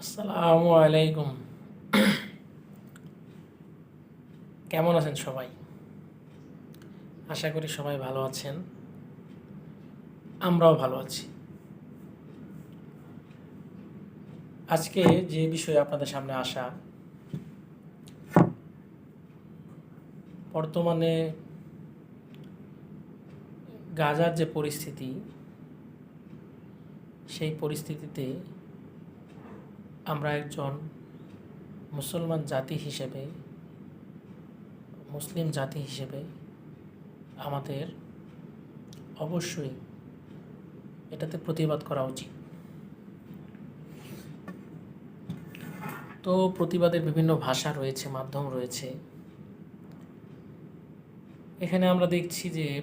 আসসালামু আলাইকুম। কেমন আছেন সবাই? আশা করি সবাই ভালো আছেন। আমরাও ভালো আছি। আজকে যে বিষয়ে আপনাদের সামনে আসা, বর্তমানে গাজার যে পরিস্থিতি, সেই পরিস্থিতিতে আমরা একজন মুসলমান জাতি হিসেবে, মুসলিম জাতি হিসেবে আমাদের অবশ্যই এটাতে প্রতিবাদ করা উচিত। তো প্রতিবাদের বিভিন্ন ভাষা রয়েছে, মাধ্যম রয়েছে। এখানে আমরা দেখছি যে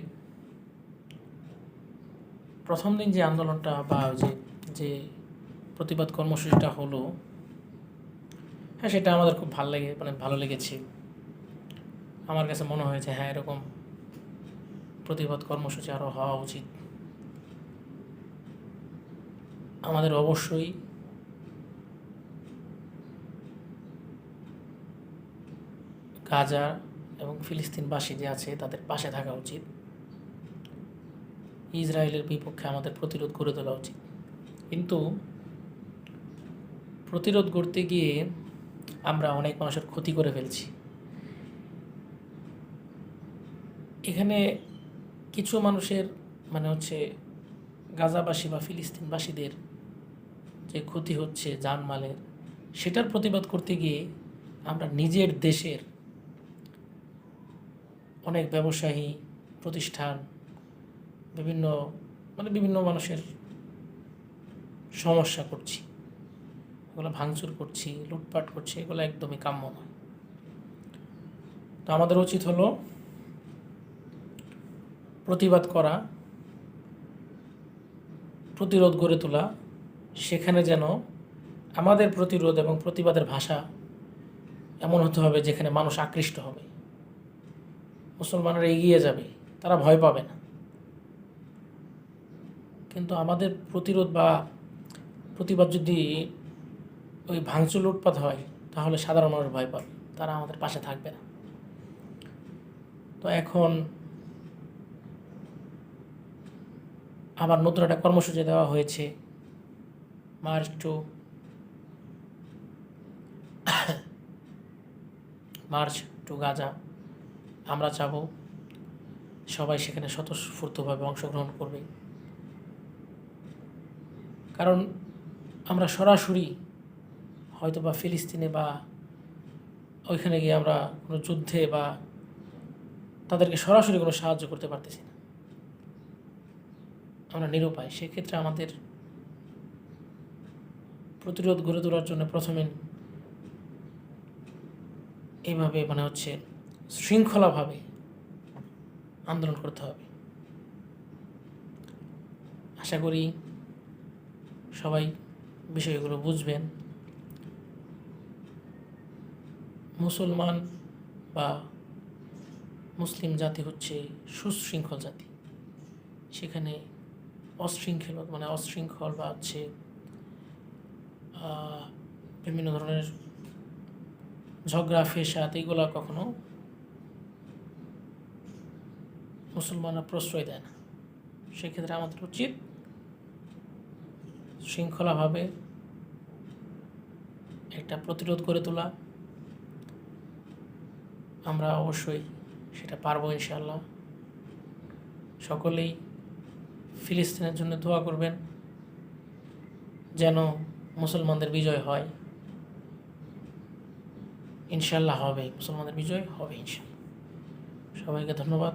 প্রথম দিন যে আন্দোলনটা বা যে যে প্রতিবাদ কর্মসূচিটা হলো হ্যাঁ সেটা আমাদের খুব ভালো লেগে মানে ভালো লেগেছে। আমার কাছে মনে হয়েছে হ্যাঁ এরকম প্রতিবাদ কর্মসূচি আরও হওয়া উচিত। আমাদের অবশ্যই গাজা এবং ফিলিস্তিনবাসী যে আছে, তাদের পাশে থাকা উচিত। ইসরায়েলের বিপক্ষে আমাদের প্রতিরোধ করে তোলা উচিত। কিন্তু প্রতিরোধ করতে গিয়ে আমরা অনেক মানুষের ক্ষতি করে ফেলছি। এখানে কিছু মানুষের মানে হচ্ছে গাজাবাসী বা ফিলিস্তিনবাসীদের যে ক্ষতি হচ্ছে জানমালের, সেটার প্রতিবাদ করতে গিয়ে আমরা নিজের দেশের অনেক ব্যবসায়ী প্রতিষ্ঠান, বিভিন্ন মানে বিভিন্ন মানুষের সমস্যা করছি। এগুলো ভাঙচুর করছি, লুটপাট করছি, এগুলো একদমই কাম্য নয়। তো আমাদের উচিত হলো প্রতিবাদ করা, প্রতিরোধ গড়ে তোলা, সেখানে যেন আমাদের প্রতিরোধ এবং প্রতিবাদের ভাষা এমন হতে হবে যেখানে মানুষ আকৃষ্ট হবে। মুসলমানরা এগিয়ে যাবে, তারা ভয় পাবে না। কিন্তু আমাদের প্রতিরোধ বা প্রতিবাদ যদি ওই ভাঙচুর লুটপাত হয়, তাহলে সাধারণ মানুষ ভয় পাবে, তারা আমাদের পাশে থাকবে না। তো এখন আবার নতুন একটা কর্মসূচি দেওয়া হয়েছে, march to march to Gaza. আমরা চাবো সবাই সেখানে স্বতঃস্ফূর্তভাবে অংশগ্রহণ করবে। কারণ আমরা সরাসরি হয়তো বা ফিলিস্তিনে বা ওইখানে গিয়ে আমরা কোনো যুদ্ধে বা তাদেরকে সরাসরি কোনো সাহায্য করতে পারতেছি না। আমরা নিরুপায়। সেক্ষেত্রে আমাদের প্রতিরোধ গড়ে তোলার জন্য প্রথমে এইভাবে মানে হচ্ছে শৃঙ্খলাভাবে আন্দোলন করতে হবে। আশা করি সবাই বিষয়গুলো বুঝবেন। মুসলমান বা মুসলিম জাতি হচ্ছে সুশৃঙ্খল জাতি। সেখানে অশৃঙ্খল মানে অশৃঙ্খল বা হচ্ছে বিভিন্ন ধরনের ঝগড়া, ফেসাদ এগুলো কখনো মুসলমানরা প্রশ্রয় দেয় না। সেক্ষেত্রে আমাদের উচিত শৃঙ্খলাভাবে একটা প্রতিরোধ করে তোলা আমরা অবশ্যই সেটা পারব ইনশাল্লাহ সকলেই ফিলিস্তিনের জন্য দোয়া করবেন যেন মুসলমানদের বিজয় হয়। ইনশাল্লাহ হবে, মুসলমানদের বিজয় হবে ইনশাল্লাহ সবাইকে ধন্যবাদ।